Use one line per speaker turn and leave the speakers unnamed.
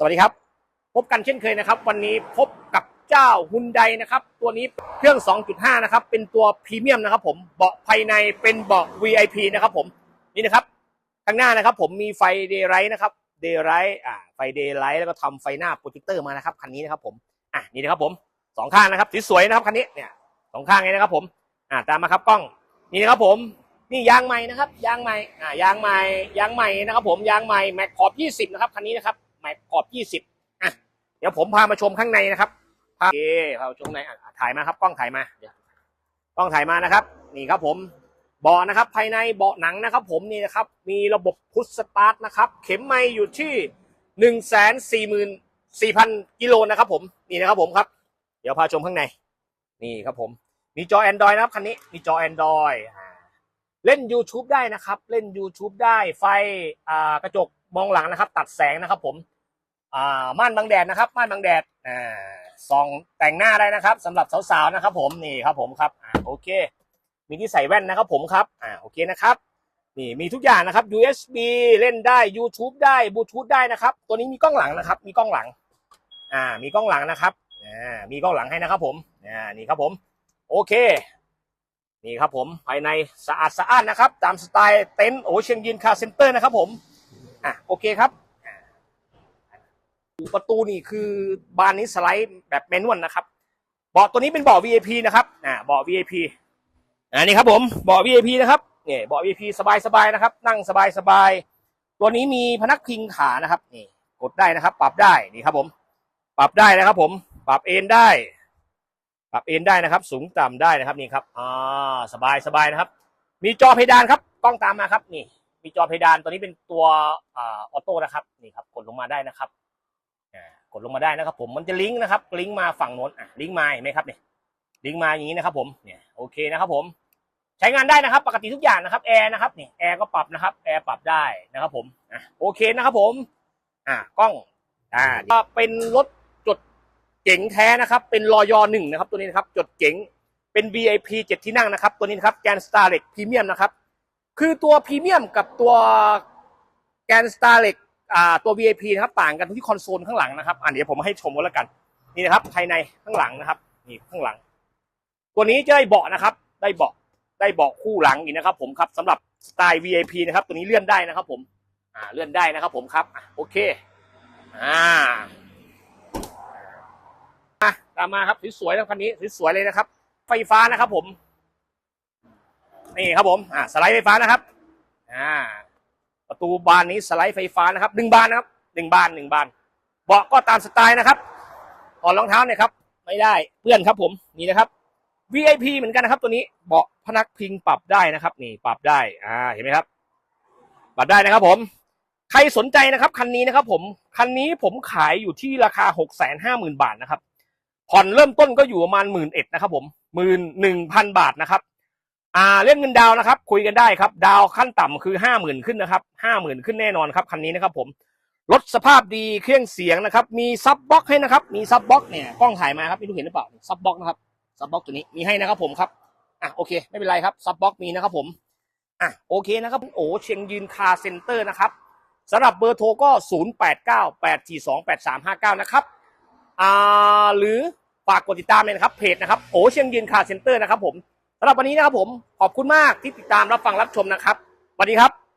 สวัสดีครับ พบกันเช่นเคยนะครับ วันนี้พบกับเจ้าฮุนไดนะครับ ตัวนี้เครื่อง 2.5 นะครับ เป็นตัวพรีเมียมนะครับผม เบาะภายในเป็นเบาะ VIP นะครับผม นี่นะครับ ข้างหน้านะครับผมมีไฟเดย์ไรท์นะครับ เดย์ไรท์อ่า ไฟเดย์ไรท์แล้วก็ทำไฟหน้าโปรเจคเตอร์มานะครับ คันนี้นะครับผม อะ นี่นะครับผมสองข้างนะครับสวยๆนะครับคันนี้ เนี่ยสองข้างเลยนะครับผม อ่า ตามมาครับกล้อง นี่นะครับผมนี่ยางใหม่นะครับ ยางใหม่ อ่า ยางใหม่ ยางใหม่นะครับผม ยางใหม่แม็กขอบ20 นะครับ คันนี้นะครับ แม็กขอบ20อะเดี๋ยวผมพามาชมข้างในนะครับพาโอเคพามาชมข้างในอะถ่ายมาครับกล้องถ่ายมาเดี๋ยวกล้องถ่ายมานะครับ นี่ครับผมเบาะนะครับ ภายในเบาะหนังนะครับ ผมนี่นะครับมีระบบพุชสตาร์ทนะครับ เข็มไม้อยู่ที่หนึ่งแสนสี่หมื่นสี่พันกิโลนะครับผมนี่นะครับผมครับ เดี๋ยวพาชมข้างใน นี่ครับผม มีจอ Android นะครับคันนี้มีจอ Android อ่าเล่น YouTube ได้นะครับ เล่น YouTube ได้ไฟกระจก มองหลังนะครับ ตัดแสงนะครับ ผมอ่าม่านบังแดดนะครับม่านบังแดดอ่าส่องแต่งหน้าได้นะครับสำหรับสาวๆนะครับ ผมนี่ครับผมครับอ่าโอเค มีที่ใส่แว่นนะครับ ผมครับอ่าโอเคนะครับนี่มีทุกอย่างนะครับ USB เล่นได้ YouTube ได้บลูทูธได้นะครับ ตัวนี้มีกล้องหลังนะครับ มีกล้องหลัง อ่า มีกล้องหลังนะครับอ่ามีกล้องหลังให้นะครับ ผมอ่านี่ครับผม โอเค นี่ครับผมภายในสะอาดสะอ้านนะครับ ตามสไตล์เต็นท์โอเชียงยืนคาเซ็นเตอร์นะครับผม อะโอเคครับประตูนี่คือบานนี้สไลด์แบบแมนนวลนะครับเบาะตัวนี้เป็นเบาะ VIP นะครับอ่าเบาะ VIP อ่านี่ครับผมเบาะ VIP นะครับเนี่ยเบาะ VIP สบายๆนะครับ นั่งสบายๆตัวนี้มีพนักพิงขานะครับนี่กดได้นะครับ ปรับได้นี่ครับผม ปรับได้นะครับ ผม ปรับเอนได้ ปรับเอนได้นะครับ สูงต่ำได้นะครับนี่ครับอ่าสบายสบายนะครับ มีจอเพดานครับกล้องตามมาครับนี่ มีจอเพดานตัวนี้เป็นตัวออโต้นะครับนี่ครับกดลงมาได้นะครับกดลงมาได้นะครับ ผมมันจะลิงก์นะครับ ลิงก์มาฝั่งโน้นอะลิงก์มาเห็นไหมครับเนี่ยลิงก์มาอย่างนี้นะครับ ผมเนี่ยโอเคนะครับ ผมใช้งานได้นะครับ ปกติทุกอย่างนะครับแอร์นะครับนี่แอร์ก็ปรับนะครับแอร์ปรับได้นะครับ ผมอะโอเคนะครับ ผม อ่ากล้องอ่าก็เป็นรถจดเจ๋งแท้นะครับ เป็นรอยอหนึ่งนะครับ ตัวนี้นะครับจดเจ๋งเป็น VIP เจ็ดที่นั่งนะครับ ตัวนี้นะครับแกนสตาร์เล็กพรีเมียมนะครับ คือตัวพรีเมียมกับตัวแกนสตาร์เล็กอ่าตัว VIP นะครับต่างกันที่คอนโซลข้างหลังนะครับอ่าเดี๋ยวผมให้ชมกันแล้วกัน นี่นะครับ ภายในข้างหลังนะครับนี่ข้างหลัง ตัวนี้จะได้เบาะนะครับ ได้เบาะได้เบาะคู่หลังอีกนะครับ ผมครับสำหรับสไตล์ VIP นะครับ ตัวนี้เลื่อนได้นะครับ ผมอ่าเลื่อนได้นะครับ ผมครับโอเคอ่าตามมาครับสวยๆนะคันนี้สวยๆเลยนะครับ ไฟฟ้านะครับ ผม นี่ครับผมอ่าสไลด์ไฟฟ้านะครับอ่าประตูบานนี้สไลด์ไฟฟ้านะครับหนึ่งบานนะครับหนึ่งบานหนึ่งบาน เบาะก็ตามสไตล์นะครับถอดรองเท้าเนี่ยครับ ไม่ได้เพื่อนครับผมนี่นะครับ VIP เหมือนกันนะครับ ตัวนี้เบาะพนักพิงปรับได้นะครับ นี่ปรับได้อ่าเห็นไหมครับ ปรับได้นะครับ ผม ใครสนใจนะครับคันนี้นะครับ ผมคันนี้ผมขายอยู่ที่ราคาหกแสนห้าหมื่นบาทนะครับผ่อนเริ่มต้นก็อยู่ประมาณหมื่นเอ็ดนะครับ ผมหมื่นหนึ่งพันบาทนะครับ อ่าเรื่องเงินดาวนะครับ คุยกันได้ครับ ดาวขั้นต่ำคือห้าหมื่นขึ้นนะครับห้าหมื่นขึ้นแน่นอนครับคันนี้นะครับผมรถสภาพดีเครื่องเสียงนะครับ มีซับบ็อกให้นะครับ มีซับบ็อกเนี่ยกล้องถ่ายมาครับไม่รู้เห็นหรือเปล่าซับบ็อกนะครับซับบ็อกตัวนี้มีให้นะครับผมครับอะโอเค ไม่เป็นไรครับซับบ็อกมีนะครับผมอะโอเคนะครับโอ้เชียงยืนคาร์เซ็นเตอร์นะครับสำหรับเบอร์โทรก็ศูนย์แปดเก้าแปดสี่สองแปดสามห้าเก้านะครับอ่าหรือฝากกดติดตามเลยนะครับเพจนะครับโอเชียงยืนคาร์เซ็นเตอร์นะครับผม สำหรับวันนี้นะครับผมขอบคุณมากที่ติดตามรับฟังรับชมนะครับสวัสดีครับ